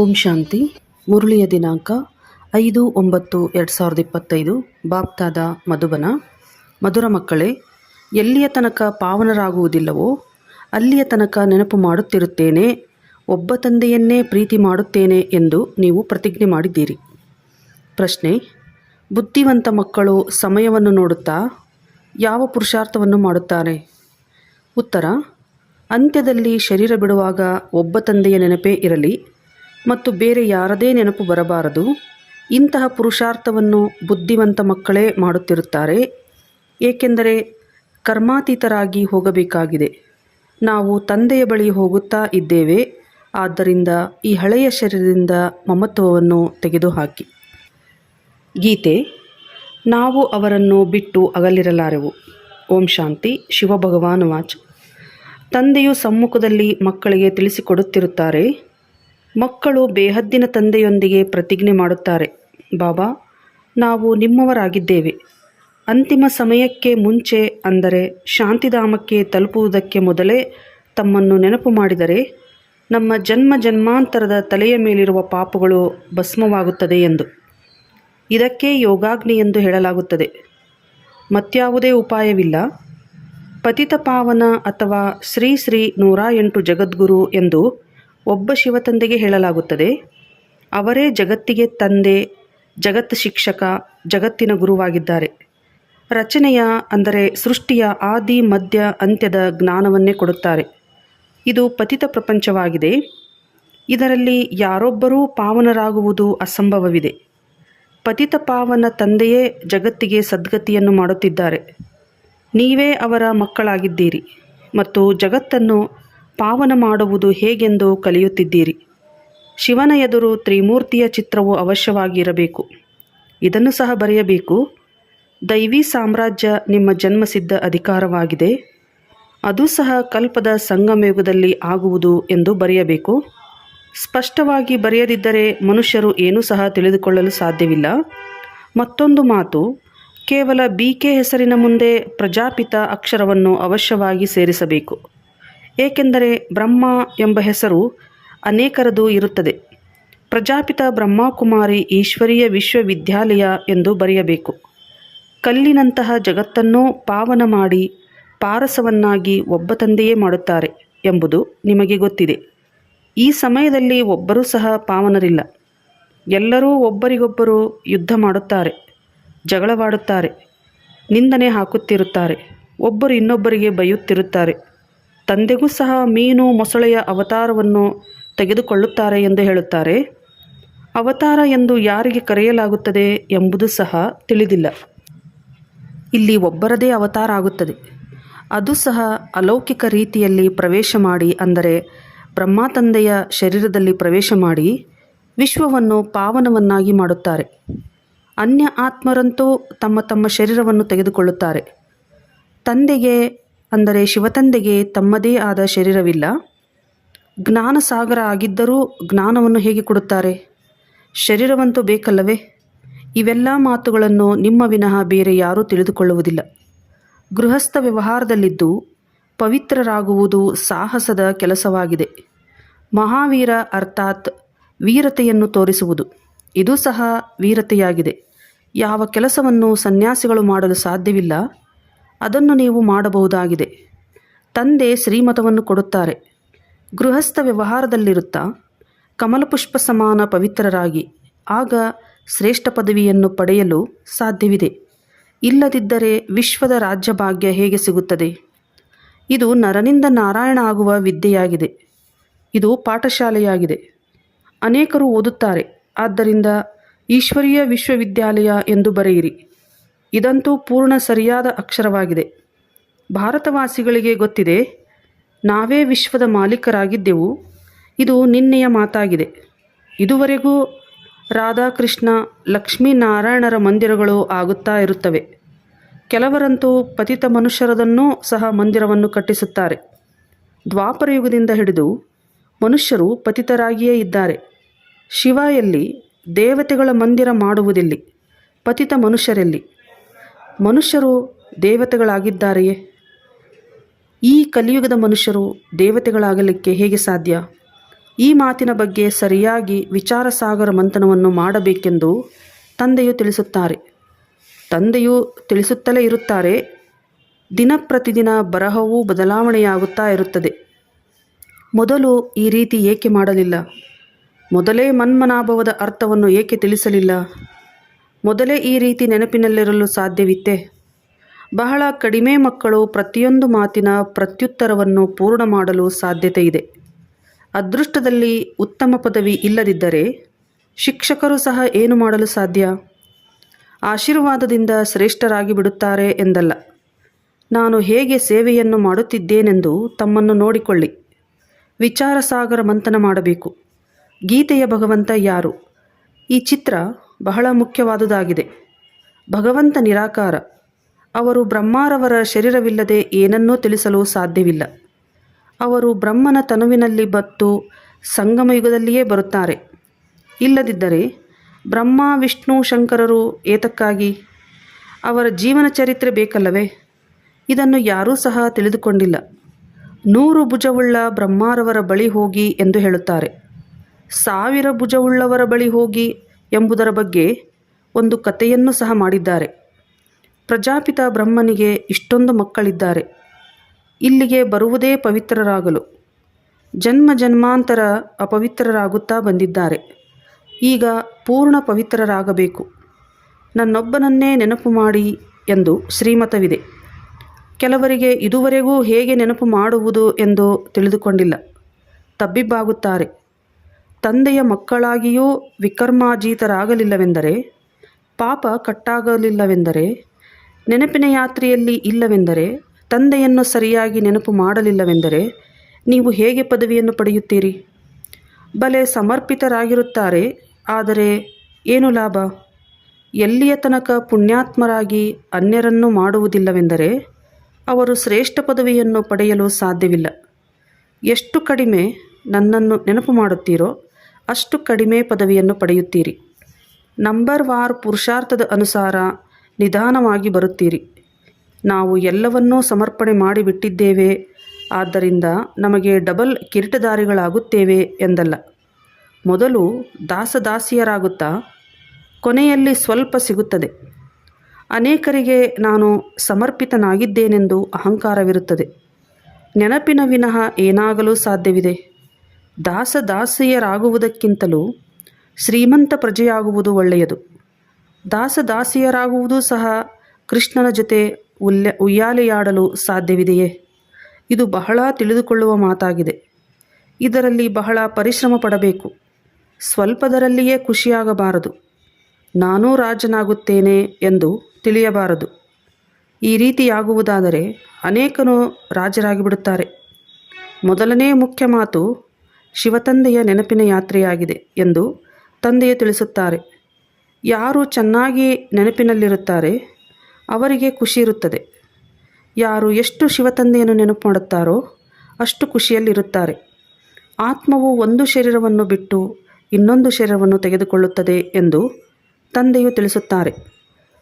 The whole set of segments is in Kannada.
ಓಂ ಶಾಂತಿ. ಮುರುಳಿಯ ದಿನಾಂಕ ಐದು ಒಂಬತ್ತು ಎರಡು ಸಾವಿರದ ಇಪ್ಪತ್ತೈದು. ಬಾಪ್ತಾದ ಮಧುಬನ. ಮಧುರ ಮಕ್ಕಳೇ, ಎಲ್ಲಿಯ ತನಕ ಪಾವನರಾಗುವುದಿಲ್ಲವೋ, ಅಲ್ಲಿಯ ತನಕ ನೆನಪು ಮಾಡುತ್ತಿರುತ್ತೇನೆ, ಒಬ್ಬ ತಂದೆಯನ್ನೇ ಪ್ರೀತಿ ಮಾಡುತ್ತೇನೆ ಎಂದು ನೀವು ಪ್ರತಿಜ್ಞೆ ಮಾಡಿದ್ದೀರಿ. ಪ್ರಶ್ನೆ, ಬುದ್ಧಿವಂತ ಮಕ್ಕಳು ಸಮಯವನ್ನು ನೋಡುತ್ತಾ, ಯಾವ ಪುರುಷಾರ್ಥವನ್ನು ಮಾಡುತ್ತಾರೆ? ಉತ್ತರ, ಅಂತ್ಯದಲ್ಲಿ ಶರೀರ ಬಿಡುವಾಗ ಒಬ್ಬ ತಂದೆಯ ನೆನಪೇ ಇರಲಿ ಮತ್ತು ಬೇರೆ ಯಾರದೇ ನೆನಪು ಬರಬಾರದು. ಇಂತಹ ಪುರುಷಾರ್ಥವನ್ನು ಬುದ್ಧಿವಂತ ಮಕ್ಕಳೇ ಮಾಡುತ್ತಿರುತ್ತಾರೆ. ಏಕೆಂದರೆ ಕರ್ಮಾತೀತರಾಗಿ ಹೋಗಬೇಕಾಗಿದೆ. ನಾವು ತಂದೆಯ ಬಳಿ ಹೋಗುತ್ತಾ ಇದ್ದೇವೆ. ಆದ್ದರಿಂದ ಈ ಹಳೆಯ ಶರೀರದಿಂದ ಮಮತ್ವವನ್ನು ತೆಗೆದುಹಾಕಿ. ಗೀತೆ, ನಾವು ಅವರನ್ನು ಬಿಟ್ಟು ಅಗಲಿರಲಾರೆವು. ಓಂ ಶಾಂತಿ, ಶಿವಭಗವಾನ್ ವಾಚ್. ತಂದೆಯು ಸಮ್ಮುಖದಲ್ಲಿ ಮಕ್ಕಳಿಗೆ ತಿಳಿಸಿಕೊಡುತ್ತಿರುತ್ತಾರೆ. ಮಕ್ಕಳು ಬೇಹದ್ದಿನ ತಂದೆಯೊಂದಿಗೆ ಪ್ರತಿಜ್ಞೆ ಮಾಡುತ್ತಾರೆ, ಬಾಬಾ, ನಾವು ನಿಮ್ಮವರಾಗಿದ್ದೇವೆ. ಅಂತಿಮ ಸಮಯಕ್ಕೆ ಮುಂಚೆ ಅಂದರೆ ಶಾಂತಿಧಾಮಕ್ಕೆ ತಲುಪುವುದಕ್ಕೆ ಮೊದಲೇ ತಮ್ಮನ್ನು ನೆನಪು ಮಾಡಿದರೆ, ನಮ್ಮ ಜನ್ಮ ಜನ್ಮಾಂತರದ ತಲೆಯ ಮೇಲಿರುವ ಪಾಪಗಳು ಭಸ್ಮವಾಗುತ್ತದೆ ಎಂದು. ಇದಕ್ಕೆ ಯೋಗಾಗ್ನಿ ಎಂದು ಹೇಳಲಾಗುತ್ತದೆ. ಮತ್ಯಾವುದೇ ಉಪಾಯವಿಲ್ಲ. ಪತಿತ ಪಾವನ ಅಥವಾ ಶ್ರೀ ಶ್ರೀ ನೂರ ಎಂಟು ಜಗದ್ಗುರು ಎಂದು ಒಬ್ಬ ಶಿವತಂದೆಗೆ ಹೇಳಲಾಗುತ್ತದೆ, ಅವರೇ ಜಗತ್ತಿಗೆ ತಂದೆ, ಜಗತ್ ಶಿಕ್ಷಕ, ಜಗತ್ತಿನ ಗುರುವಾಗಿದ್ದಾರೆ. ರಚನೆಯ, ಅಂದರೆ ಸೃಷ್ಟಿಯ ಆದಿ, ಮಧ್ಯ, ಅಂತ್ಯದ ಜ್ಞಾನವನ್ನೇ ಕೊಡುತ್ತಾರೆ. ಇದು ಪತಿತ ಪ್ರಪಂಚವಾಗಿದೆ. ಇದರಲ್ಲಿ ಯಾರೊಬ್ಬರೂ ಪಾವನರಾಗುವುದು ಅಸಂಭವವಿದೆ. ಪತಿತ ಪಾವನ ತಂದೆಯೇ ಜಗತ್ತಿಗೆ ಸದ್ಗತಿಯನ್ನು ಮಾಡುತ್ತಿದ್ದಾರೆ. ನೀವೇ ಅವರ ಮಕ್ಕಳಾಗಿದ್ದೀರಿ ಮತ್ತು ಜಗತ್ತನ್ನು ಪಾವನ ಮಾಡುವುದು ಹೇಗೆಂದು ಕಲಿಯುತ್ತಿದ್ದೀರಿ? ಶಿವನ ಎದುರು ತ್ರಿಮೂರ್ತಿಯ ಚಿತ್ರವು ಅವಶ್ಯವಾಗಿರಬೇಕು. ಇದನ್ನು ಸಹ ಬರೆಯಬೇಕು. ದೈವಿ ಸಾಮ್ರಾಜ್ಯ ನಿಮ್ಮ ಜನ್ಮಸಿದ್ಧ ಅಧಿಕಾರವಾಗಿದೆ. ಅದು ಸಹ ಕಲ್ಪದ ಸಂಗಮಯುಗದಲ್ಲಿ ಆಗುವುದು ಎಂದು ಬರೆಯಬೇಕು. ಸ್ಪಷ್ಟವಾಗಿ ಬರೆಯದಿದ್ದರೆ ಮನುಷ್ಯರು ಏನೂ ಸಹ ತಿಳಿದುಕೊಳ್ಳಲು ಸಾಧ್ಯವಿಲ್ಲ. ಮತ್ತೊಂದು ಮಾತು, ಕೇವಲ ಬಿ ಕೆ ಹೆಸರಿನ ಮುಂದೆ ಪ್ರಜಾಪಿತ ಅಕ್ಷರವನ್ನು ಅವಶ್ಯವಾಗಿ ಸೇರಿಸಬೇಕು. ಏಕೆಂದರೆ ಬ್ರಹ್ಮ ಎಂಬ ಹೆಸರು ಅನೇಕರದು ಇರುತ್ತದೆ. ಪ್ರಜಾಪಿತ ಬ್ರಹ್ಮಕುಮಾರಿ ಈಶ್ವರೀಯ ವಿಶ್ವವಿದ್ಯಾಲಯ ಎಂದು ಬರೆಯಬೇಕು. ಕಲ್ಲಿನಂತಹ ಜಗತ್ತನ್ನೂ ಪಾವನ ಮಾಡಿ ಪಾರಸವನ್ನಾಗಿ ಒಬ್ಬ ತಂದೆಯೇ ಮಾಡುತ್ತಾರೆ ಎಂಬುದು ನಿಮಗೆ ಗೊತ್ತಿದೆ. ಈ ಸಮಯದಲ್ಲಿ ಒಬ್ಬರೂ ಸಹ ಪಾವನರಿಲ್ಲ. ಎಲ್ಲರೂ ಒಬ್ಬರಿಗೊಬ್ಬರು ಯುದ್ಧ ಮಾಡುತ್ತಾರೆ, ಜಗಳವಾಡುತ್ತಾರೆ, ನಿಂದನೆ ಹಾಕುತ್ತಿರುತ್ತಾರೆ, ಒಬ್ಬರು ಇನ್ನೊಬ್ಬರಿಗೆ ಬೈಯುತ್ತಿರುತ್ತಾರೆ. ತಂದೆಗೂ ಸಹ ಮೀನು, ಮೊಸಳೆಯ ಅವತಾರವನ್ನು ತೆಗೆದುಕೊಳ್ಳುತ್ತಾರೆ ಎಂದು ಹೇಳುತ್ತಾರೆ. ಅವತಾರ ಎಂದು ಯಾರಿಗೆ ಕರೆಯಲಾಗುತ್ತದೆ ಎಂಬುದು ಸಹ ತಿಳಿದಿಲ್ಲ. ಇಲ್ಲಿ ಒಬ್ಬರದೇ ಅವತಾರ ಆಗುತ್ತದೆ. ಅದು ಸಹ ಅಲೌಕಿಕ ರೀತಿಯಲ್ಲಿ ಪ್ರವೇಶ ಮಾಡಿ ಅಂದರೆ ಬ್ರಹ್ಮ ತಂದೆಯ ಶರೀರದಲ್ಲಿ ಪ್ರವೇಶ ಮಾಡಿ ವಿಶ್ವವನ್ನು ಪಾವನವನ್ನಾಗಿ ಮಾಡುತ್ತಾರೆ. ಅನ್ಯ ಆತ್ಮರಂತೂ ತಮ್ಮ ತಮ್ಮ ಶರೀರವನ್ನು ತೆಗೆದುಕೊಳ್ಳುತ್ತಾರೆ. ತಂದೆಗೆ ಅಂದರೆ ಶಿವತಂದೆಗೆ ತಮ್ಮದೇ ಆದ ಶರೀರವಿಲ್ಲ. ಜ್ಞಾನಸಾಗರ ಆಗಿದ್ದರೂ ಜ್ಞಾನವನ್ನು ಹೇಗೆ ಕೊಡುತ್ತಾರೆ? ಶರೀರವಂತೂ ಬೇಕಲ್ಲವೇ? ಇವೆಲ್ಲ ಮಾತುಗಳನ್ನು ನಿಮ್ಮ ವಿನಃ ಬೇರೆ ಯಾರೂ ತಿಳಿದುಕೊಳ್ಳುವುದಿಲ್ಲ. ಗೃಹಸ್ಥ ವ್ಯವಹಾರದಲ್ಲಿದ್ದು ಪವಿತ್ರರಾಗುವುದು ಸಾಹಸದ ಕೆಲಸವಾಗಿದೆ. ಮಹಾವೀರ ಅರ್ಥಾತ್ ವೀರತೆಯನ್ನು ತೋರಿಸುವುದು. ಇದು ಸಹ ವೀರತೆಯಾಗಿದೆ. ಯಾವ ಕೆಲಸವನ್ನು ಸನ್ಯಾಸಿಗಳು ಮಾಡಲು ಸಾಧ್ಯವಿಲ್ಲ. ಅದನ್ನು ನೀವು ಮಾಡಬಹುದಾಗಿದೆ. ತಂದೆ ಶ್ರೀಮತವನ್ನು ಕೊಡುತ್ತಾರೆ. ಗೃಹಸ್ಥ ವ್ಯವಹಾರದಲ್ಲಿರುತ್ತಾ ಕಮಲಪುಷ್ಪ ಸಮಾನ ಪವಿತ್ರರಾಗಿ, ಆಗ ಶ್ರೇಷ್ಠ ಪದವಿಯನ್ನು ಪಡೆಯಲು ಸಾಧ್ಯವಿದೆ. ಇಲ್ಲದಿದ್ದರೆ ವಿಶ್ವದ ರಾಜ್ಯಭಾಗ್ಯ ಹೇಗೆ ಸಿಗುತ್ತದೆ? ಇದು ನರನಿಂದ ನಾರಾಯಣ ಆಗುವ ವಿದ್ಯೆಯಾಗಿದೆ. ಇದು ಪಾಠಶಾಲೆಯಾಗಿದೆ. ಅನೇಕರು ಓದುತ್ತಾರೆ. ಆದ್ದರಿಂದ ಈಶ್ವರೀಯ ವಿಶ್ವವಿದ್ಯಾಲಯ ಎಂದು ಬರೆಯಿರಿ. ಇದಂತೂ ಪೂರ್ಣ ಸರಿಯಾದ ಅಕ್ಷರವಾಗಿದೆ. ಭಾರತವಾಸಿಗಳಿಗೆ ಗೊತ್ತಿದೆ, ನಾವೇ ವಿಶ್ವದ ಮಾಲೀಕರಾಗಿದ್ದೆವು. ಇದು ನಿನ್ನೆಯ ಮಾತಾಗಿದೆ. ಇದುವರೆಗೂ ರಾಧಾಕೃಷ್ಣ, ಲಕ್ಷ್ಮೀನಾರಾಯಣರ ಮಂದಿರಗಳು ಆಗುತ್ತಾ ಇರುತ್ತವೆ. ಕೆಲವರಂತೂ ಪತಿತ ಮನುಷ್ಯರದನ್ನೂ ಸಹ ಮಂದಿರವನ್ನು ಕಟ್ಟಿಸುತ್ತಾರೆ. ದ್ವಾಪರಯುಗದಿಂದ ಹಿಡಿದು ಮನುಷ್ಯರು ಪತಿತರಾಗಿಯೇ ಇದ್ದಾರೆ. ಶಿವ ಎಲ್ಲಿ, ದೇವತೆಗಳ ಮಂದಿರ ಮಾಡುವುದಿಲ್ಲಿ, ಪತಿತ ಮನುಷ್ಯರೆಲ್ಲಿ? ಮನುಷ್ಯರು ದೇವತೆಗಳಾಗಿದ್ದಾರೆಯೇ? ಈ ಕಲಿಯುಗದ ಮನುಷ್ಯರು ದೇವತೆಗಳಾಗಲಿಕ್ಕೆ ಹೇಗೆ ಸಾಧ್ಯ? ಈ ಮಾತಿನ ಬಗ್ಗೆ ಸರಿಯಾಗಿ ವಿಚಾರ ಸಾಗರ ಮಂಥನವನ್ನು ಮಾಡಬೇಕೆಂದು ತಂದೆಯು ತಿಳಿಸುತ್ತಾರೆ. ತಂದೆಯು ತಿಳಿಸುತ್ತಲೇ ಇರುತ್ತಾರೆ, ದಿನ ಪ್ರತಿದಿನ ಬರಹವೂ ಬದಲಾವಣೆಯಾಗುತ್ತಾ ಇರುತ್ತದೆ. ಮೊದಲು ಈ ರೀತಿ ಏಕೆ ಮಾಡಲಿಲ್ಲ? ಮೊದಲೇ ಮನ್ಮನಾಭವದ ಅರ್ಥವನ್ನು ಏಕೆ ತಿಳಿಸಲಿಲ್ಲ? ಮೊದಲೇ ಈ ರೀತಿ ನೆನಪಿನಲ್ಲಿರಲು ಸಾಧ್ಯವಿತ್ತೆ. ಬಹಳ ಕಡಿಮೆ ಮಕ್ಕಳು ಪ್ರತಿಯೊಂದು ಮಾತಿನ ಪ್ರತ್ಯುತ್ತರವನ್ನು ಪೂರ್ಣ ಮಾಡಲು ಸಾಧ್ಯತೆ ಇದೆ ಅದೃಷ್ಟದಲ್ಲಿ ಉತ್ತಮ ಪದವಿ ಇಲ್ಲದಿದ್ದರೆ ಶಿಕ್ಷಕರು ಸಹ ಏನು ಮಾಡಲು ಸಾಧ್ಯ? ಆಶೀರ್ವಾದದಿಂದ ಶ್ರೇಷ್ಠರಾಗಿ ಬಿಡುತ್ತಾರೆ ಎಂದಲ್ಲ. ನಾನು ಹೇಗೆ ಸೇವೆಯನ್ನು ಮಾಡುತ್ತಿದ್ದೇನೆಂದು ತಮ್ಮನ್ನು ನೋಡಿಕೊಳ್ಳಿ. ವಿಚಾರ ಸಾಗರ ಮಂಥನ ಮಾಡಬೇಕು. ಗೀತೆಯ ಭಗವಂತ ಯಾರು? ಈ ಚಿತ್ರ ಬಹಳ ಮುಖ್ಯವಾದುದಾಗಿದೆ. ಭಗವಂತ ನಿರಾಕಾರ. ಅವರು ಬ್ರಹ್ಮಾರವರ ಶರೀರವಿಲ್ಲದೆ ಏನನ್ನೂ ತಿಳಿಸಲು ಸಾಧ್ಯವಿಲ್ಲ. ಅವರು ಬ್ರಹ್ಮನ ತನುವಿನಲ್ಲಿ ಬತ್ತು ಸಂಗಮಯುಗದಲ್ಲಿಯೇ ಬರುತ್ತಾರೆ. ಇಲ್ಲದಿದ್ದರೆ ಬ್ರಹ್ಮ, ವಿಷ್ಣು, ಶಂಕರರು ಏತಕ್ಕಾಗಿ? ಅವರ ಜೀವನ ಚರಿತ್ರೆ ಬೇಕಲ್ಲವೇ? ಇದನ್ನು ಯಾರೂ ಸಹ ತಿಳಿದುಕೊಂಡಿಲ್ಲ. ನೂರು ಭುಜವುಳ್ಳ ಬ್ರಹ್ಮಾರವರ ಬಳಿ ಹೋಗಿ ಎಂದು ಹೇಳುತ್ತಾರೆ. ಸಾವಿರ ಭುಜವುಳ್ಳವರ ಬಳಿ ಹೋಗಿ ಎಂಬುದರ ಬಗ್ಗೆ ಒಂದು ಕಥೆಯನ್ನು ಸಹ ಮಾಡಿದ್ದಾರೆ. ಪ್ರಜಾಪಿತ ಬ್ರಹ್ಮನಿಗೆ ಇಷ್ಟೊಂದು ಮಕ್ಕಳಿದ್ದಾರೆ. ಇಲ್ಲಿಗೆ ಬರುವುದೇ ಪವಿತ್ರರಾಗಲು. ಜನ್ಮ ಜನ್ಮಾಂತರ ಅಪವಿತ್ರರಾಗುತ್ತಾ ಬಂದಿದ್ದಾರೆ. ಈಗ ಪೂರ್ಣ ಪವಿತ್ರರಾಗಬೇಕು. ನನ್ನೊಬ್ಬನನ್ನೇ ನೆನಪು ಮಾಡಿ ಎಂದು ಶ್ರೀಮತವಿದೆ. ಕೆಲವರಿಗೆ ಇದುವರೆಗೂ ಹೇಗೆ ನೆನಪು ಮಾಡುವುದು ಎಂದು ತಿಳಿದುಕೊಂಡಿಲ್ಲ. ತಬ್ಬಿಬ್ಬಾಗುತ್ತಾರೆ. ತಂದೆಯ ಮಕ್ಕಳಾಗಿಯೂ ವಿಕರ್ಮಾಜೀತರಾಗಲಿಲ್ಲವೆಂದರೆ, ಪಾಪ ಕಟ್ಟಾಗಲಿಲ್ಲವೆಂದರೆ, ನೆನಪಿನ ಯಾತ್ರೆಯಲ್ಲಿ ಇಲ್ಲವೆಂದರೆ, ತಂದೆಯನ್ನು ಸರಿಯಾಗಿ ನೆನಪು ಮಾಡಲಿಲ್ಲವೆಂದರೆ, ನೀವು ಹೇಗೆ ಪದವಿಯನ್ನು ಪಡೆಯುತ್ತೀರಿ? ಬಲೆ ಸಮರ್ಪಿತರಾಗಿರುತ್ತಾರೆ, ಆದರೆ ಏನು ಲಾಭ? ಎಲ್ಲಿಯ ತನಕ ಪುಣ್ಯಾತ್ಮರಾಗಿ ಅನ್ಯರನ್ನು ಮಾಡುವುದಿಲ್ಲವೆಂದರೆ, ಅವರು ಶ್ರೇಷ್ಠ ಪದವಿಯನ್ನು ಪಡೆಯಲು ಸಾಧ್ಯವಿಲ್ಲ. ಎಷ್ಟು ಕಡಿಮೆ ನನ್ನನ್ನು ನೆನಪು ಮಾಡುತ್ತೀರೋ ಅಷ್ಟು ಕಡಿಮೆ ಪದವಿಯನ್ನು ಪಡೆಯುತ್ತೀರಿ. ನಂಬರ್ ವಾರ್ ಪುರುಷಾರ್ಥದ ಅನುಸಾರ ನಿಧಾನವಾಗಿ ಬರುತ್ತೀರಿ. ನಾವು ಎಲ್ಲವನ್ನೂ ಸಮರ್ಪಣೆ ಮಾಡಿಬಿಟ್ಟಿದ್ದೇವೆ. ಆದ್ದರಿಂದ ನಮಗೆ ಡಬಲ್ ಕಿರೀಟದಾರಿಗಳಾಗುತ್ತೇವೆ ಎಂದಲ್ಲ. ಮೊದಲು ದಾಸದಾಸಿಯರಾಗುತ್ತಾ ಕೊನೆಯಲ್ಲಿ ಸ್ವಲ್ಪ ಸಿಗುತ್ತದೆ. ಅನೇಕರಿಗೆ ನಾನು ಸಮರ್ಪಿತನಾಗಿದ್ದೇನೆಂದು ಅಹಂಕಾರವಿರುತ್ತದೆ. ನೆನಪಿನ ವಿನಃ ಏನಾಗಲು ಸಾಧ್ಯವಿದೆ? ದಾಸದಾಸಿಯರಾಗುವುದಕ್ಕಿಂತಲೂ ಶ್ರೀಮಂತ ಪ್ರಜೆಯಾಗುವುದು ಒಳ್ಳೆಯದು. ದಾಸದಾಸಿಯರಾಗುವುದು ಸಹ ಕೃಷ್ಣನ ಜೊತೆ ಉಲ್ಯ ಉಯ್ಯಾಲೆಯಾಡಲು ಸಾಧ್ಯವಿದೆಯೇ? ಇದು ಬಹಳ ತಿಳಿದುಕೊಳ್ಳುವ ಮಾತಾಗಿದೆ. ಇದರಲ್ಲಿ ಬಹಳ ಪರಿಶ್ರಮ ಪಡಬೇಕು. ಸ್ವಲ್ಪದರಲ್ಲಿಯೇ ಖುಷಿಯಾಗಬಾರದು. ನಾನೂ ರಾಜನಾಗುತ್ತೇನೆ ಎಂದು ತಿಳಿಯಬಾರದು. ಈ ರೀತಿಯಾಗುವುದಾದರೆ ಅನೇಕನು ರಾಜರಾಗಿಬಿಡುತ್ತಾರೆ. ಮೊದಲನೇ ಮುಖ್ಯ ಮಾತು ಶಿವತಂದೆಯ ನೆನಪಿನ ಯಾತ್ರೆಯಾಗಿದೆ ಎಂದು ತಂದೆಯು ತಿಳಿಸುತ್ತಾರೆ. ಯಾರು ಚೆನ್ನಾಗಿ ನೆನಪಿನಲ್ಲಿರುತ್ತಾರೆ, ಅವರಿಗೆ ಖುಷಿ ಇರುತ್ತದೆ. ಯಾರು ಎಷ್ಟು ಶಿವತಂದೆಯನ್ನು ನೆನಪು ಮಾಡುತ್ತಾರೋ, ಅಷ್ಟು ಖುಷಿಯಲ್ಲಿರುತ್ತಾರೆ. ಆತ್ಮವು ಒಂದು ಶರೀರವನ್ನು ಬಿಟ್ಟು ಇನ್ನೊಂದು ಶರೀರವನ್ನು ತೆಗೆದುಕೊಳ್ಳುತ್ತದೆ ಎಂದು ತಂದೆಯು ತಿಳಿಸುತ್ತಾರೆ.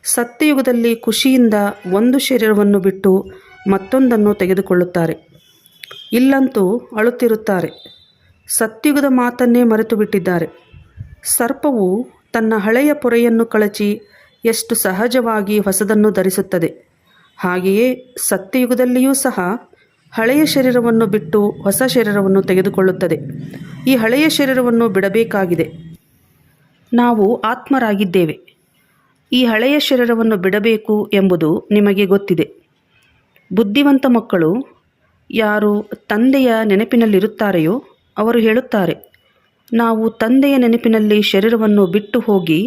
ಸತ್ಯಯುಗದಲ್ಲಿ ಖುಷಿಯಿಂದ ಒಂದು ಶರೀರವನ್ನು ಬಿಟ್ಟು ಮತ್ತೊಂದನ್ನು ತೆಗೆದುಕೊಳ್ಳುತ್ತಾರೆ. ಇಲ್ಲಂತೂ ಅಳುತ್ತಿರುತ್ತಾರೆ. ಸತ್ಯುಗದ ಮಾತನ್ನೇ ಮರೆತು ಬಿಟ್ಟಿದ್ದಾರೆ ಸರ್ಪವು ತನ್ನ ಹಳೆಯ ಪೊರೆಯನ್ನು ಕಳಚಿ ಎಷ್ಟು ಸಹಜವಾಗಿ ಹೊಸದನ್ನು ಧರಿಸುತ್ತದೆ. ಹಾಗೆಯೇ ಸತ್ಯಯುಗದಲ್ಲಿಯೂ ಸಹ ಹಳೆಯ ಶರೀರವನ್ನು ಬಿಟ್ಟು ಹೊಸ ಶರೀರವನ್ನು ತೆಗೆದುಕೊಳ್ಳುತ್ತದೆ. ಈ ಹಳೆಯ ಶರೀರವನ್ನು ಬಿಡಬೇಕಾಗಿದೆ. ನಾವು ಆತ್ಮರಾಗಿದ್ದೇವೆ. ಈ ಹಳೆಯ ಶರೀರವನ್ನು ಬಿಡಬೇಕು ಎಂಬುದು ನಿಮಗೆ ಗೊತ್ತಿದೆ. ಬುದ್ಧಿವಂತ ಮಕ್ಕಳು ಯಾರು ತಂದೆಯ ನೆನಪಿನಲ್ಲಿರುತ್ತಾರೆಯೋ ಅವರು ಹೇಳುತ್ತಾರೆ, ನಾವು ತಂದೆಯ ನೆನಪಿನಲ್ಲಿ ಶರೀರವನ್ನು ಬಿಟ್ಟು ಹೋಗಿ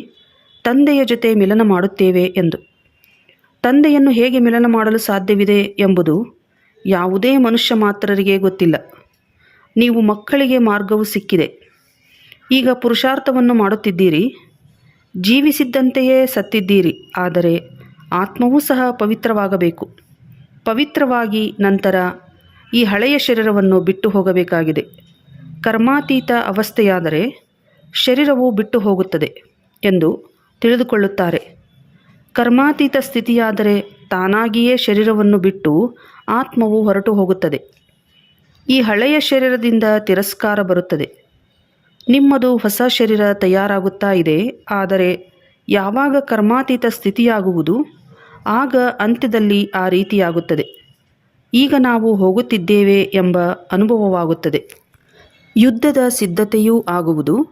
ತಂದೆಯ ಜೊತೆ ಮಿಲನ ಮಾಡುತ್ತೇವೆ ಎಂದು. ತಂದೆಯನ್ನು ಹೇಗೆ ಮಿಲನ ಮಾಡಲು ಸಾಧ್ಯವಿದೆ ಎಂಬುದು ಯಾವುದೇ ಮನುಷ್ಯ ಮಾತ್ರರಿಗೆ ಗೊತ್ತಿಲ್ಲ. ನೀವು ಮಕ್ಕಳಿಗೆ ಮಾರ್ಗವು ಸಿಕ್ಕಿದೆ. ಈಗ ಪುರುಷಾರ್ಥವನ್ನು ಮಾಡುತ್ತಿದ್ದೀರಿ, ಜೀವಿಸಿದ್ದಂತೆಯೇ ಸತ್ತಿದ್ದೀರಿ, ಆದರೆ ಆತ್ಮವೂ ಸಹ ಪವಿತ್ರವಾಗಬೇಕು. ಪವಿತ್ರವಾಗಿ ನಂತರ ಈ ಹಳೆಯ ಶರೀರವನ್ನು ಬಿಟ್ಟು ಹೋಗಬೇಕಾಗಿದೆ. ಕರ್ಮಾತೀತ ಅವಸ್ಥೆಯಾದರೆ ಶರೀರವು ಬಿಟ್ಟು ಹೋಗುತ್ತದೆ ಎಂದು ತಿಳಿದುಕೊಳ್ಳುತ್ತಾರೆ. ಕರ್ಮಾತೀತ ಸ್ಥಿತಿಯಾದರೆ ತಾನಾಗಿಯೇ ಶರೀರವನ್ನು ಬಿಟ್ಟು ಆತ್ಮವು ಹೊರಟು ಹೋಗುತ್ತದೆ ಈ ಹಳೆಯ ಶರೀರದಿಂದ ತಿರಸ್ಕಾರ ಬರುತ್ತದೆ. ನಿಮ್ಮದು ಹೊಸ ಶರೀರ ತಯಾರಾಗುತ್ತಾ ಇದೆ, ಆದರೆ ಯಾವಾಗ ಕರ್ಮಾತೀತ ಸ್ಥಿತಿಯಾಗುವುದು, ಆಗ ಅಂತ್ಯದಲ್ಲಿ ಆ ರೀತಿಯಾಗುತ್ತದೆ. ಈಗ ನಾವು ಹೋಗುತ್ತಿದ್ದೇವೆ ಎಂಬ ಅನುಭವವಾಗುತ್ತದೆ. ಯುದ್ಧದ ಸಿದ್ಧತೆಯೂ ಆಗುವುದು.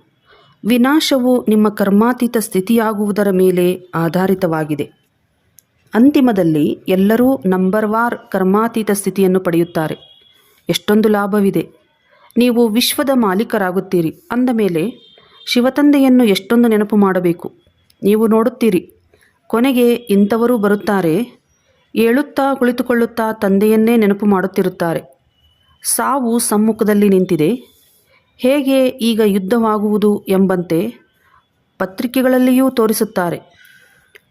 ವಿನಾಶವು ನಿಮ್ಮ ಕರ್ಮಾತೀತ ಸ್ಥಿತಿಯಾಗುವುದರ ಮೇಲೆ ಆಧಾರಿತವಾಗಿದೆ. ಅಂತಿಮದಲ್ಲಿ ಎಲ್ಲರೂ ನಂಬರ್ ವಾರ್ ಕರ್ಮಾತೀತ ಸ್ಥಿತಿಯನ್ನು ಪಡೆಯುತ್ತಾರೆ. ಎಷ್ಟೊಂದು ಲಾಭವಿದೆ. ನೀವು ವಿಶ್ವದ ಮಾಲೀಕರಾಗುತ್ತೀರಿ. ಅಂದ ಮೇಲೆ, ಶಿವತಂದೆಯನ್ನು ಎಷ್ಟೊಂದು ನೆನಪು ಮಾಡಬೇಕು. ನೀವು ನೋಡುತ್ತೀರಿ, ಕೊನೆಗೆ ಇಂಥವರು ಬರುತ್ತಾರೆ. ಏಳುತ್ತಾ ಕುಳಿತುಕೊಳ್ಳುತ್ತಾ ತಂದೆಯನ್ನೇ ನೆನಪು ಮಾಡುತ್ತಿರುತ್ತಾರೆ. ಸಾವು ಸಮ್ಮುಖದಲ್ಲಿ ನಿಂತಿದೆ. ಹೇಗೆ ಈಗ ಯುದ್ಧವಾಗುವುದು ಎಂಬಂತೆ ಪತ್ರಿಕೆಗಳಲ್ಲಿಯೂ ತೋರಿಸುತ್ತಾರೆ.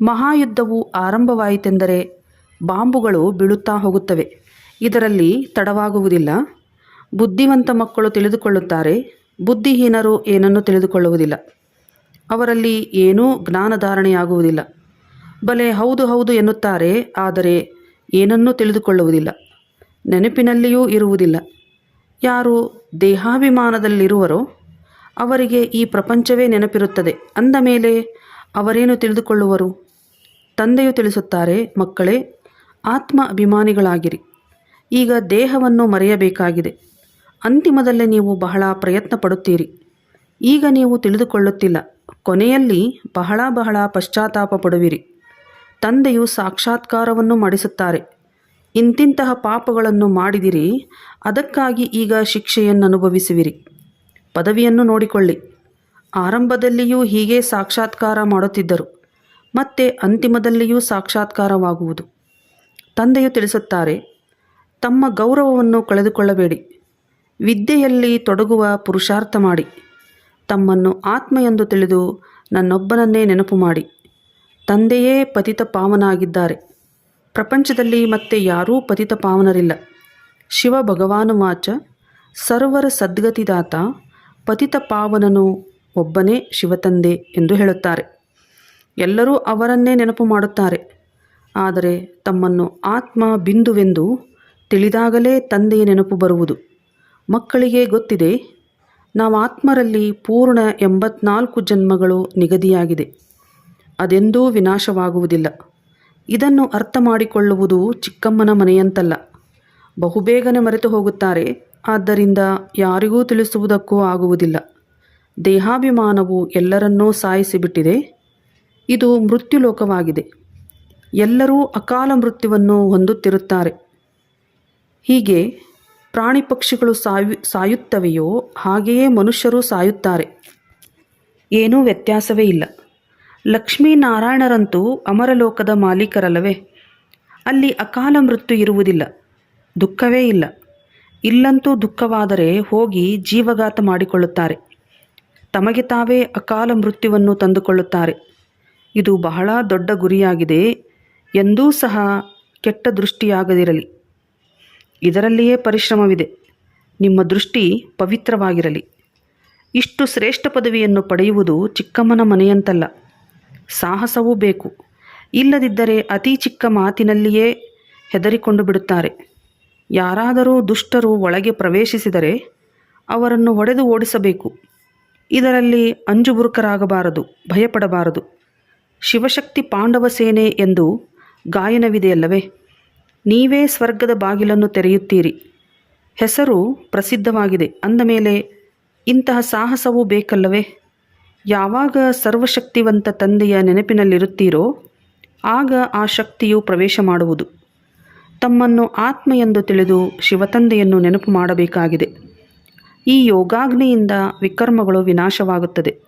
ಮಹಾಯುದ್ಧವು ಆರಂಭವಾಯಿತೆಂದರೆ ಬಾಂಬುಗಳು ಬೀಳುತ್ತಾ ಹೋಗುತ್ತವೆ. ಇದರಲ್ಲಿ ತಡವಾಗುವುದಿಲ್ಲ. ಬುದ್ಧಿವಂತ ಮಕ್ಕಳು ತಿಳಿದುಕೊಳ್ಳುತ್ತಾರೆ. ಬುದ್ಧಿಹೀನರು ಏನನ್ನೂ ತಿಳಿದುಕೊಳ್ಳುವುದಿಲ್ಲ. ಅವರಲ್ಲಿ ಏನೂ ಜ್ಞಾನಧಾರಣೆಯಾಗುವುದಿಲ್ಲ. ಬಲೆ ಹೌದು ಹೌದು ಎನ್ನುತ್ತಾರೆ, ಆದರೆ ಏನನ್ನೂ ತಿಳಿದುಕೊಳ್ಳುವುದಿಲ್ಲ. ನೆನಪಿನಲ್ಲಿಯೂ ಇರುವುದಿಲ್ಲ. ಯಾರು ದೇಹಾಭಿಮಾನದಲ್ಲಿರುವರೋ, ಅವರಿಗೆ ಈ ಪ್ರಪಂಚವೇ ನೆನಪಿರುತ್ತದೆ. ಅಂದ ಮೇಲೆ ಅವರೇನು ತಿಳಿದುಕೊಳ್ಳುವರು? ತಂದೆಯು ತಿಳಿಸುತ್ತಾರೆ, ಮಕ್ಕಳೇ ಆತ್ಮ ಅಭಿಮಾನಿಗಳಾಗಿರಿ ಈಗ ದೇಹವನ್ನು ಮರೆಯಬೇಕಾಗಿದೆ. ಅಂತಿಮದಲ್ಲೇ ನೀವು ಬಹಳ ಪ್ರಯತ್ನ ಪಡುತ್ತೀರಿ ಈಗ ನೀವು ತಿಳಿದುಕೊಳ್ಳುತ್ತಿಲ್ಲ. ಕೊನೆಯಲ್ಲಿ ಬಹಳ ಬಹಳ ಪಶ್ಚಾತ್ತಾಪ ಪಡುವಿರಿ ತಂದೆಯು ಸಾಕ್ಷಾತ್ಕಾರವನ್ನು ಮಾಡಿಸುತ್ತಾರೆ. ಇಂತಿಂತಹ ಪಾಪಗಳನ್ನು ಮಾಡಿದಿರಿ, ಅದಕ್ಕಾಗಿ ಈಗ ಶಿಕ್ಷೆಯನ್ನು ಅನುಭವಿಸುವಿರಿ ಪದವಿಯನ್ನು ನೋಡಿಕೊಳ್ಳಿ. ಆರಂಭದಲ್ಲಿಯೂ ಹೀಗೆ ಸಾಕ್ಷಾತ್ಕಾರ ಮಾಡುತ್ತಿದ್ದರು, ಮತ್ತೆ ಅಂತಿಮದಲ್ಲಿಯೂ ಸಾಕ್ಷಾತ್ಕಾರವಾಗುವುದು. ತಂದೆಯು ತಿಳಿಸುತ್ತಾರೆ, ತಮ್ಮ ಗೌರವವನ್ನು ಕಳೆದುಕೊಳ್ಳಬೇಡಿ, ವಿದ್ಯೆಯಲ್ಲಿ ತೊಡಗುವ ಪುರುಷಾರ್ಥ ಮಾಡಿ, ತಮ್ಮನ್ನು ಆತ್ಮ ಎಂದು ತಿಳಿದು ನನ್ನೊಬ್ಬನನ್ನೇ ನೆನಪು ಮಾಡಿ, ತಂದೆಯೇ ಪತಿತ ಪಾವನಾಗಿದ್ದಾರೆ. ಪ್ರಪಂಚದಲ್ಲಿ ಮತ್ತೆ ಯಾರೂ ಪತಿತ ಪಾವನರಿಲ್ಲ. ಶಿವ ಭಗವಾನುವಾಚ ಸರ್ವರ ಸದ್ಗತಿದಾತ ಪತಿತ ಪಾವನನು ಒಬ್ಬನೇ ಶಿವತಂದೆ ಎಂದು ಹೇಳುತ್ತಾರೆ. ಎಲ್ಲರೂ ಅವರನ್ನೇ ನೆನಪು ಮಾಡುತ್ತಾರೆ. ಆದರೆ ತಮ್ಮನ್ನು ಆತ್ಮ ಬಿಂದುವೆಂದು ತಿಳಿದಾಗಲೇ ತಂದೆಯ ನೆನಪು ಬರುವುದು. ಮಕ್ಕಳಿಗೆ ಗೊತ್ತಿದೆ, ನಾವು ಆತ್ಮರಲ್ಲಿ ಪೂರ್ಣ ಎಂಬತ್ನಾಲ್ಕು ಜನ್ಮಗಳು ನಿಗದಿಯಾಗಿದೆ. ಅದೆಂದೂ ವಿನಾಶವಾಗುವುದಿಲ್ಲ. ಇದನ್ನು ಅರ್ಥ ಮಾಡಿಕೊಳ್ಳುವುದು ಚಿಕ್ಕಮ್ಮನ ಮನೆಯಂತಲ್ಲ. ಬಹುಬೇಗನೆ ಮರೆತು ಹೋಗುತ್ತಾರೆ. ಆದ್ದರಿಂದ ಯಾರಿಗೂ ತಿಳಿಸುವುದಕ್ಕೂ ಆಗುವುದಿಲ್ಲ. ದೇಹಾಭಿಮಾನವು ಎಲ್ಲರನ್ನೂ ಸಾಯಿಸಿಬಿಟ್ಟಿದೆ. ಇದು ಮೃತ್ಯುಲೋಕವಾಗಿದೆ. ಎಲ್ಲರೂ ಅಕಾಲ ಮೃತ್ಯುವನ್ನು ಹೊಂದುತ್ತಿರುತ್ತಾರೆ. ಹೀಗೆ ಪ್ರಾಣಿ ಪಕ್ಷಿಗಳು ಸಾಯು, ಸಾಯುತ್ತವೆಯೋ ಹಾಗೆಯೇ ಮನುಷ್ಯರು ಸಾಯುತ್ತಾರೆ. ಏನೂ ವ್ಯತ್ಯಾಸವೇ ಇಲ್ಲ. ಲಕ್ಷ್ಮೀನಾರಾಯಣರಂತೂ ಅಮರಲೋಕದ ಮಾಲೀಕರಲ್ಲವೇ? ಅಲ್ಲಿ ಅಕಾಲ ಮೃತ್ಯು ಇರುವುದಿಲ್ಲ, ದುಃಖವೇ ಇಲ್ಲ. ಇಲ್ಲಂತೂ ದುಃಖವಾದರೆ ಹೋಗಿ ಜೀವಘಾತ ಮಾಡಿಕೊಳ್ಳುತ್ತಾರೆ. ತಮಗೆ ತಾವೇ ಅಕಾಲ ಮೃತ್ಯುವನ್ನು ತಂದುಕೊಳ್ಳುತ್ತಾರೆ. ಇದು ಬಹಳ ದೊಡ್ಡ ಗುರಿಯಾಗಿದೆ, ಎಂದೂ ಸಹ ಕೆಟ್ಟ ದೃಷ್ಟಿಯಾಗದಿರಲಿ. ಇದರಲ್ಲಿಯೇ ಪರಿಶ್ರಮವಿದೆ, ನಿಮ್ಮ ದೃಷ್ಟಿ ಪವಿತ್ರವಾಗಿರಲಿ. ಇಷ್ಟು ಶ್ರೇಷ್ಠ ಪದವಿಯನ್ನು ಪಡೆಯುವುದು ಚಿಕ್ಕಮ್ಮನ ಮನೆಯಂತಲ್ಲ. ಸಾಹಸವೂ ಬೇಕು. ಇಲ್ಲದಿದ್ದರೆ ಅತಿ ಚಿಕ್ಕ ಮಾತಿನಲ್ಲಿಯೇ ಹೆದರಿಕೊಂಡು ಬಿಡುತ್ತಾರೆ. ಯಾರಾದರೂ ದುಷ್ಟರು ಒಳಗೆ ಪ್ರವೇಶಿಸಿದರೆ ಅವರನ್ನು ಹೊಡೆದು ಓಡಿಸಬೇಕು. ಇದರಲ್ಲಿ ಅಂಜುಬುರುಕರಾಗಬಾರದು, ಭಯಪಡಬಾರದು. ಶಿವಶಕ್ತಿ ಪಾಂಡವ ಸೇನೆ ಎಂದು ಗಾಯನವಿದೆಯಲ್ಲವೇ? ನೀವೇ ಸ್ವರ್ಗದ ಬಾಗಿಲನ್ನು ತೆರೆಯುತ್ತೀರಿ. ಹೆಸರು ಪ್ರಸಿದ್ಧವಾಗಿದೆ. ಅಂದಮೇಲೆ ಇಂತಹ ಸಾಹಸವೂ ಬೇಕಲ್ಲವೇ? ಯಾವಾಗ ಸರ್ವಶಕ್ತಿವಂತ ತಂದೆಯ ನೆನಪಿನಲ್ಲಿರುತ್ತೀರೋ, ಆಗ ಆ ಶಕ್ತಿಯು ಪ್ರವೇಶ ಮಾಡುವುದು. ತಮ್ಮನ್ನು ಆತ್ಮ ಎಂದು ತಿಳಿದು ಶಿವತಂದೆಯನ್ನು ನೆನಪು ಮಾಡಬೇಕಾಗಿದೆ. ಈ ಯೋಗಾಗ್ನಿಯಿಂದ ವಿಕರ್ಮಗಳು ವಿನಾಶವಾಗುತ್ತದೆ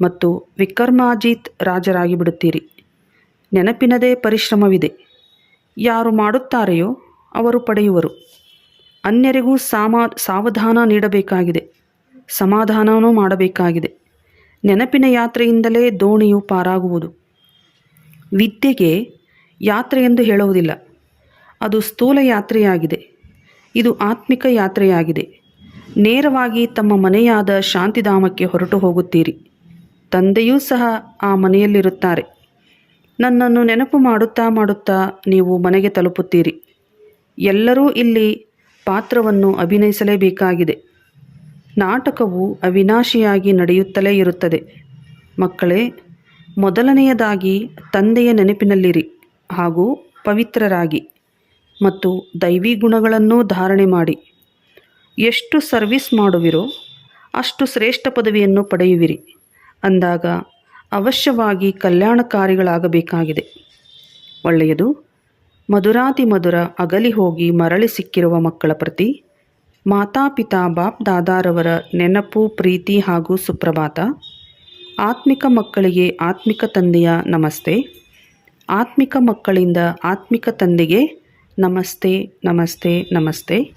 ಮತ್ತು ವಿಕರ್ಮಾಜಿತ್ ರಾಜರಾಗಿ ಬಿಡುತ್ತೀರಿ. ನೆನಪಿನದೇ ಪರಿಶ್ರಮವಿದೆ. ಯಾರು ಮಾಡುತ್ತಾರೆಯೋ ಅವರು ಪಡೆಯುವರು. ಅನ್ಯರಿಗೂ ಸಾಮಾ, ಸಾವಧಾನ ನೀಡಬೇಕಾಗಿದೆ. ಸಮಾಧಾನವೂ ಮಾಡಬೇಕಾಗಿದೆ. ನೆನಪಿನ ಯಾತ್ರೆಯಿಂದಲೇ ದೋಣಿಯು ಪಾರಾಗುವುದು. ವಿದ್ಯೆಗೆ ಯಾತ್ರೆ ಎಂದು ಹೇಳುವುದಿಲ್ಲ. ಅದು ಸ್ಥೂಲ ಯಾತ್ರೆಯಾಗಿದೆ. ಇದು ಆತ್ಮಿಕ ಯಾತ್ರೆಯಾಗಿದೆ. ನೇರವಾಗಿ ತಮ್ಮ ಮನೆಯಾದ ಶಾಂತಿಧಾಮಕ್ಕೆ ಹೊರಟು ಹೋಗುತ್ತೀರಿ. ತಂದೆಯೂ ಸಹ ಆ ಮನೆಯಲ್ಲಿರುತ್ತಾರೆ. ನನ್ನನ್ನು ನೆನಪು ಮಾಡುತ್ತಾ ಮಾಡುತ್ತಾ ನೀವು ಮನೆಗೆ ತಲುಪುತ್ತೀರಿ. ಎಲ್ಲರೂ ಇಲ್ಲಿ ಪಾತ್ರವನ್ನು ಅಭಿನಯಿಸಲೇಬೇಕಾಗಿದೆ. ನಾಟಕವು ಅವಿನಾಶಿಯಾಗಿ ನಡೆಯುತ್ತಲೇ ಇರುತ್ತದೆ. ಮಕ್ಕಳೇ, ಮೊದಲನೆಯದಾಗಿ ತಂದೆಯ ನೆನಪಿನಲ್ಲಿರಿ ಹಾಗೂ ಪವಿತ್ರರಾಗಿ ಮತ್ತು ದೈವಿ ಗುಣಗಳನ್ನೂ ಧಾರಣೆ ಮಾಡಿ. ಎಷ್ಟು ಸರ್ವಿಸ್ ಮಾಡುವಿರೋ ಅಷ್ಟು ಶ್ರೇಷ್ಠ ಪದವಿಯನ್ನು ಪಡೆಯುವಿರಿ. ಅಂದಾಗ ಅವಶ್ಯವಾಗಿ ಕಲ್ಯಾಣಕಾರಿಗಳಾಗಬೇಕಾಗಿದೆ. ಒಳ್ಳೆಯದು, ಮಧುರಾತಿ ಮಧುರ ಅಗಲಿ ಹೋಗಿ ಮರಳಿ ಸಿಕ್ಕಿರುವ ಮಕ್ಕಳ ಪ್ರತಿ ಮಾತಾಪಿತಾ ಬಾಪ್ ದಾದಾರವರ ನೆನಪು, ಪ್ರೀತಿ ಹಾಗೂ ಸುಪ್ರಭಾತ. ಆತ್ಮಿಕ ಮಕ್ಕಳಿಗೆ ಆತ್ಮಿಕ ತಂದೆಯ ನಮಸ್ತೆ. ಆತ್ಮಿಕ ಮಕ್ಕಳಿಂದ ಆತ್ಮಿಕ ತಂದೆಗೆ ನಮಸ್ತೆ ನಮಸ್ತೆ ನಮಸ್ತೆ.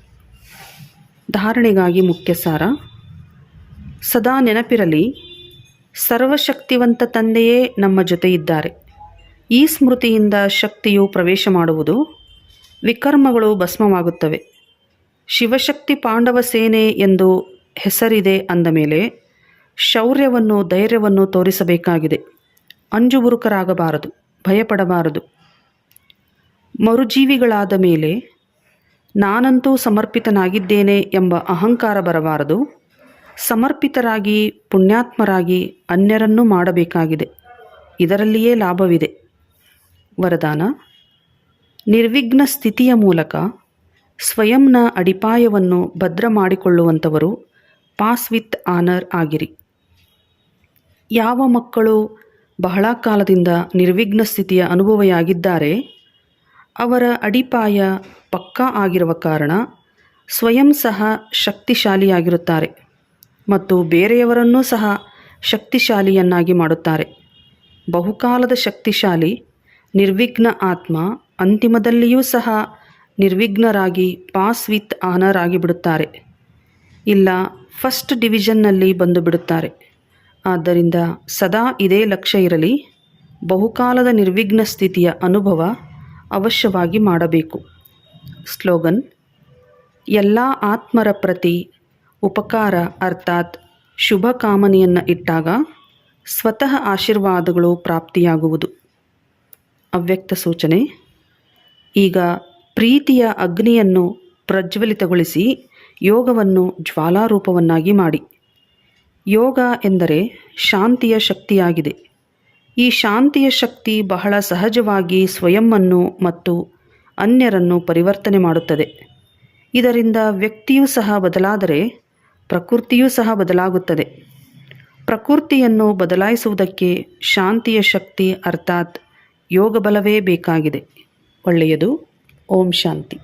ಧಾರಣೆಗಾಗಿ ಮುಖ್ಯ ಸಾರ ಸದಾ ನೆನಪಿರಲಿ, ಸರ್ವಶಕ್ತಿವಂತ ತಂದೆಯೇ ನಮ್ಮ ಜೊತೆ ಇದ್ದಾರೆ. ಈ ಸ್ಮೃತಿಯಿಂದ ಶಕ್ತಿಯು ಪ್ರವೇಶ ಮಾಡುವುದು ವಿಕರ್ಮಗಳು ಭಸ್ಮವಾಗುತ್ತವೆ. ಶಿವಶಕ್ತಿ ಪಾಂಡವ ಸೇನೆ ಎಂದು ಹೆಸರಿದೆ ಅಂದ ಮೇಲೆ ಶೌರ್ಯವನ್ನು, ಧೈರ್ಯವನ್ನು ತೋರಿಸಬೇಕಾಗಿದೆ. ಅಂಜುಬುರುಕರಾಗಬಾರದು, ಭಯಪಡಬಾರದು. ಮರುಜೀವಿಗಳಾದ ಮೇಲೆ ನಾನಂತೂ ಸಮರ್ಪಿತನಾಗಿದ್ದೇನೆ ಎಂಬ ಅಹಂಕಾರ ಬರಬಾರದು. ಸಮರ್ಪಿತರಾಗಿ, ಪುಣ್ಯಾತ್ಮರಾಗಿ ಅನ್ಯರನ್ನು ಮಾಡಬೇಕಾಗಿದೆ. ಇದರಲ್ಲಿಯೇ ಲಾಭವಿದೆ. ವರದಾನ, ನಿರ್ವಿಘ್ನ ಸ್ಥಿತಿಯ ಮೂಲಕ ಸ್ವಯಂನ ಅಡಿಪಾಯವನ್ನು ಭದ್ರ ಮಾಡಿಕೊಳ್ಳುವಂಥವರು ಪಾಸ್ ವಿತ್ ಆನರ್ ಆಗಿರಿ. ಯಾವ ಮಕ್ಕಳು ಬಹಳ ಕಾಲದಿಂದ ನಿರ್ವಿಘ್ನ ಸ್ಥಿತಿಯ ಅನುಭವಿಯಾಗಿದ್ದಾರೆ, ಅವರ ಅಡಿಪಾಯ ಪಕ್ಕಾ ಆಗಿರುವ ಕಾರಣ ಸ್ವಯಂ ಸಹ ಶಕ್ತಿಶಾಲಿಯಾಗಿರುತ್ತಾರೆ ಮತ್ತು ಬೇರೆಯವರನ್ನೂ ಸಹ ಶಕ್ತಿಶಾಲಿಯನ್ನಾಗಿ ಮಾಡುತ್ತಾರೆ. ಬಹುಕಾಲದ ಶಕ್ತಿಶಾಲಿ ನಿರ್ವಿಘ್ನ ಆತ್ಮ ಅಂತಿಮದಲ್ಲಿಯೂ ಸಹ ನಿರ್ವಿಘ್ನರಾಗಿ ಪಾಸ್ ವಿತ್ ಆನರ್ ಆಗಿಬಿಡುತ್ತಾರೆ. ಇಲ್ಲ, ಫಸ್ಟ್ ಡಿವಿಷನ್ನಲ್ಲಿ ಬಂದು ಬಿಡುತ್ತಾರೆ. ಆದ್ದರಿಂದ ಸದಾ ಇದೇ ಲಕ್ಷ್ಯ ಇರಲಿ. ಬಹುಕಾಲದ ನಿರ್ವಿಘ್ನ ಸ್ಥಿತಿಯ ಅನುಭವ ಅವಶ್ಯವಾಗಿ ಮಾಡಬೇಕು. ಸ್ಲೋಗನ್, ಎಲ್ಲ ಆತ್ಮರ ಪ್ರತಿ ಉಪಕಾರ ಅರ್ಥಾತ್ ಶುಭ ಕಾಮನೆಯನ್ನು ಇಟ್ಟಾಗ ಸ್ವತಃ ಆಶೀರ್ವಾದಗಳು ಪ್ರಾಪ್ತಿಯಾಗುವುದು. ಅವ್ಯಕ್ತ ಸೂಚನೆ, ಈಗ ಪ್ರೀತಿಯ ಅಗ್ನಿಯನ್ನು ಪ್ರಜ್ವಲಿತಗೊಳಿಸಿ ಯೋಗವನ್ನು ಜ್ವಾಲಾರೂಪವನ್ನಾಗಿ ಮಾಡಿ. ಯೋಗ ಎಂದರೆ ಶಾಂತಿಯ ಶಕ್ತಿಯಾಗಿದೆ. ಈ ಶಾಂತಿಯ ಶಕ್ತಿ ಬಹಳ ಸಹಜವಾಗಿ ಸ್ವಯಂವನ್ನು ಮತ್ತು ಅನ್ಯರನ್ನು ಪರಿವರ್ತನೆ ಮಾಡುತ್ತದೆ. ಇದರಿಂದ ವ್ಯಕ್ತಿಯೂ ಸಹ ಬದಲಾದರೆ ಪ್ರಕೃತಿಯೂ ಸಹ ಬದಲಾಗುತ್ತದೆ. ಪ್ರಕೃತಿಯನ್ನು ಬದಲಾಯಿಸುವುದಕ್ಕೆ ಶಾಂತಿಯ ಶಕ್ತಿ ಅರ್ಥಾತ್ ಯೋಗ ಬಲವೇ ಬೇಕಾಗಿದೆ. ಒಳ್ಳೆಯದು. ಓಂ ಶಾಂತಿ